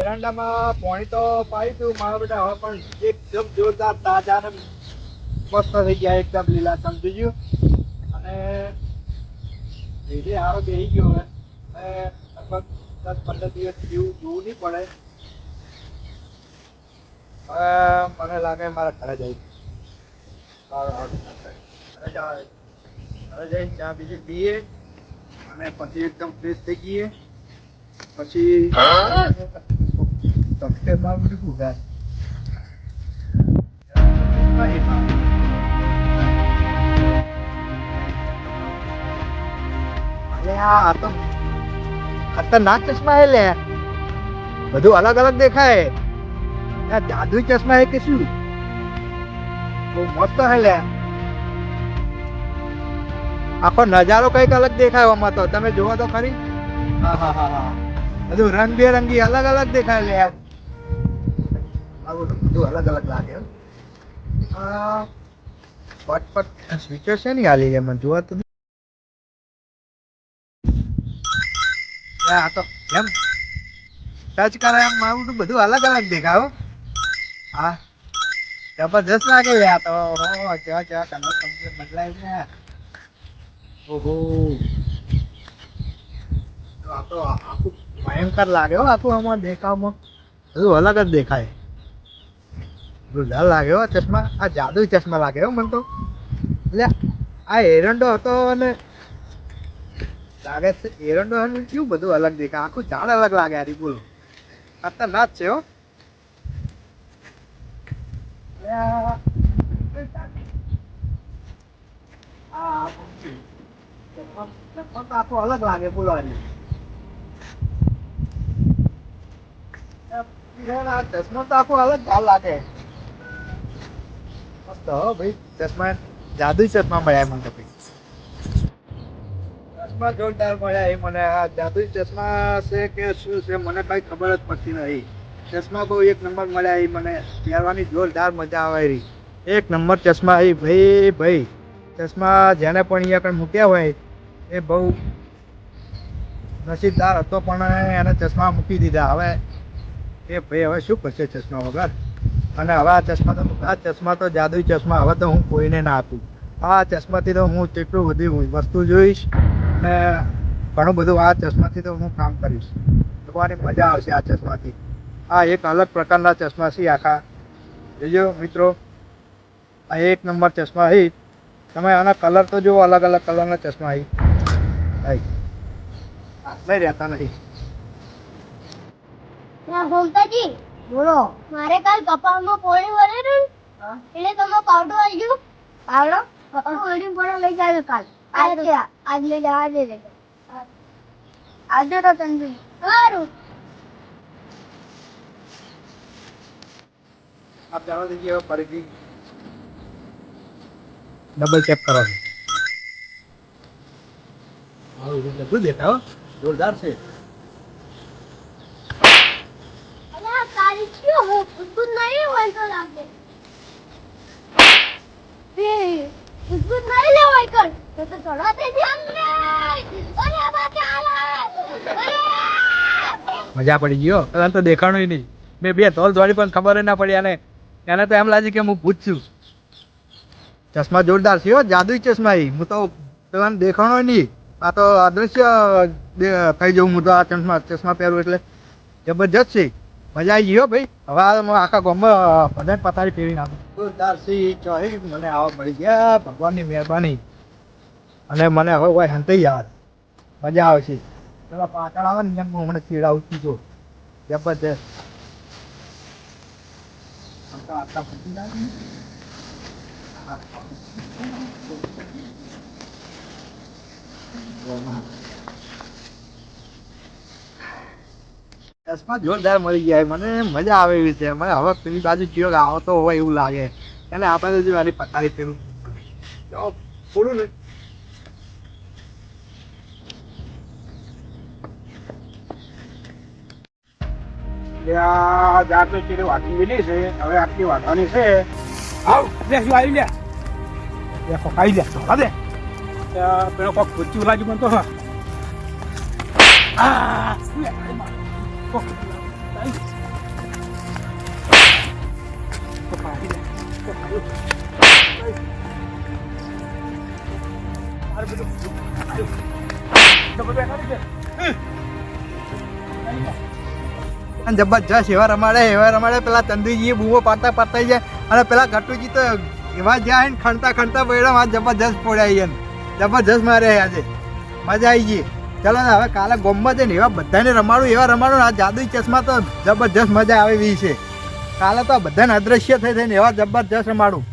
એરંડામાં પાણી તો પાઈ તું મારા બેટા હવે પણ એકદમ જોરદાર તાજા ને મસ્ત થઈ ગયા, એકદમ લીલા, સમજી ગયું? અને લીલી હારો બેસી ગયો હવે. અને લગભગ દસ પંદર દિવસ જેવું જોવું નહીં પડે. મને લાગે મારા ઘરે જઈ. ઘરે જવા ઘરે જઈને ચા બીજી પીએ. અને પછી એકદમ ફ્રેશ થઈ ગઈએ. પછી તકતે માં બધું ગાય અરે આ તો ખતરનાક ચશ્મા હે લે બધું અલગ અલગ દેખાય આ જાદુ ચશ્મા હે કે શું બહુ મસ્ત હે લે આખો નજારો કંઈક અલગ દેખાય આમાં તો તમે જુઓ તો ખરી હા હા હા હા બધું રંગબેરંગી અલગ અલગ દેખાય લે આવું તો બધું અલગ અલગ લાગે હો. આ પટ પટ સ્વિચર છે ને આલી એમાં જોવા તો આ તો એમ ટચ કરે એમ મારું તો બધું અલગ અલગ દેખાય હો. હા જબરજસ્ત લાગે લે આ તો ઓહો, કેવા કેવા કલર કમ્પ્લીટ બદલાય છે ઓહો તો આ તો આખું ભયંકર લાગે હો આખું આમાં દેખાવમાં બધું અલગ જ દેખાય ડર લાગે હો ચશ્મા, આ જાદુ ચશ્મા લાગે હો મને તો. એટલે આ એરંડો હતો અને લાગે છે એરંડો અને કેવું બધું અલગ દેખાય. આખું ઝાડ અલગ લાગે હારી, બોલો. ખતરનાક છે હો. આખું અલગ લાગે બોલો ચશ્મા તો આખું અલગ ઝાડ લાગે. ભાઈ. ચશ્મા જાદુ ચશ્મા મળ્યા મને ભાઈ. ચશ્મા જોરદાર મળ્યા એ મને. આ જાદુ ચશ્મા છે કે શું છે, મને કઈ ખબર જ પડતી નહીં ચશ્મા બહુ એક નંબર મળ્યા એ મને. પહેરવાની જોરદાર મજા આવે રહી એક નંબર ચશ્મા એ ભાઈ ભાઈ. ચશ્મા જેને પણ અહીંયા આગળ મૂક્યા હોય, એ બહુ નસીબદાર હતો પણ એને ચશ્મા મૂકી દીધા. હવે એ ભાઈ હવે શું કરશે ચશ્મા વગર? અને હવે આ ચશ્મા તો આ ચશ્મા તો જાદુઈ ચશ્મા. હવે તો હું કોઈને ના આપું. આ ચશ્માથી તો હું કેટલું બધી વસ્તુ જોઈશ ને ઘણું બધું આ ચશ્માથી તો હું કામ કરીશ. જોવાની મજા આવશે આ ચશ્માથી. આ એક અલગ પ્રકારના ચશ્મા છે આખા. જોજો મિત્રો, આ એક નંબર ચશ્મા હી તમે આના કલર તો જુઓ, અલગ અલગ કલરના ચશ્મા હી હાથમાં રહેતા નહીં ના મમતાજી બોલો. મારે કાલ કપાળમાં પોળી વળેલું ને. એટલે તમે પાવડો આવી પાવડર પાવડો? વેડિંગ પોળો લઈ જાજો કાલ. આજે આજ લઈ જાવ આજે લઈ આજે તો તંદુરી સારું. આપ જાણો છો કે હવે ફરીથી ડબલ ચેક કરો છો? બધું દેખાવ જોરદાર છે. મજા પડી ગયો તને તો દેખાણું નહીં. મેં બે તોલ દોડી પણ ખબર ના પડી અને એને તો એમ લાગે કે હું ભૂત છું. ચશ્મા જોરદાર છે હો, જાદુઈ ચશ્મા એ હું તો પેલા દેખાણો નહીં. આ તો અદૃશ્ય થઈ જવું, હું તો આ ચશ્મા ચશ્મા પહેરું એટલે. જબરજસ્ત છે. મજા આવી ગયો ભાઈ. હવે હું આખા ગામમાં બધાને પતારી ફેરી નાખું. છે ચોહી, મને આવા મળી ગયા. ભગવાનની મહેરબાની. અને મને હવે કોઈ હંતાઈ યાર મજા આવે છે. પેલા પાછળ આવે ને હું હમણાં ચીડાવું છું જો. જબરજસ્ત. Thank આટલા ફૂટી જાય ને. ચશ્મા જોરદાર મળી ગયા મને મજા આવે એવી છે. મને હવે પેલી બાજુ ચિયોગ આવતો હોય એવું લાગે. એટલે આપણે જો આની પતાવી પેલું. થોડું ને. જાતો છે. હવે આટલી વાટવાની છે. આવ. શું આવી લે? લે, કોક પેલો કોક પૂછ્યું લાગ્યું પણ તો હા. અને જબરજસ્ત એવા રમાડે એવા રમાડે. પેલા તંદુજી બૂમો પાડતા પાડતા જાય. અને પેલા ઘટુજી તો એવા જ્યાં ને ખણતા ખણતા પડ્યા જબરજસ્ત એને જબરજસ્ત મારે આજે. મજા આવી ગઈ. ચલો ને, હવે કાલે ગોમમાં જઈને એવા બધાને રમાડું, એવા રમાડું આ જાદુઈ ચશ્મા તો જબરજસ્ત મજા આવે એવી છે. કાલે તો બધાને અદ્રશ્ય થઈ થઈને એવા જબરજસ્ત રમાડું.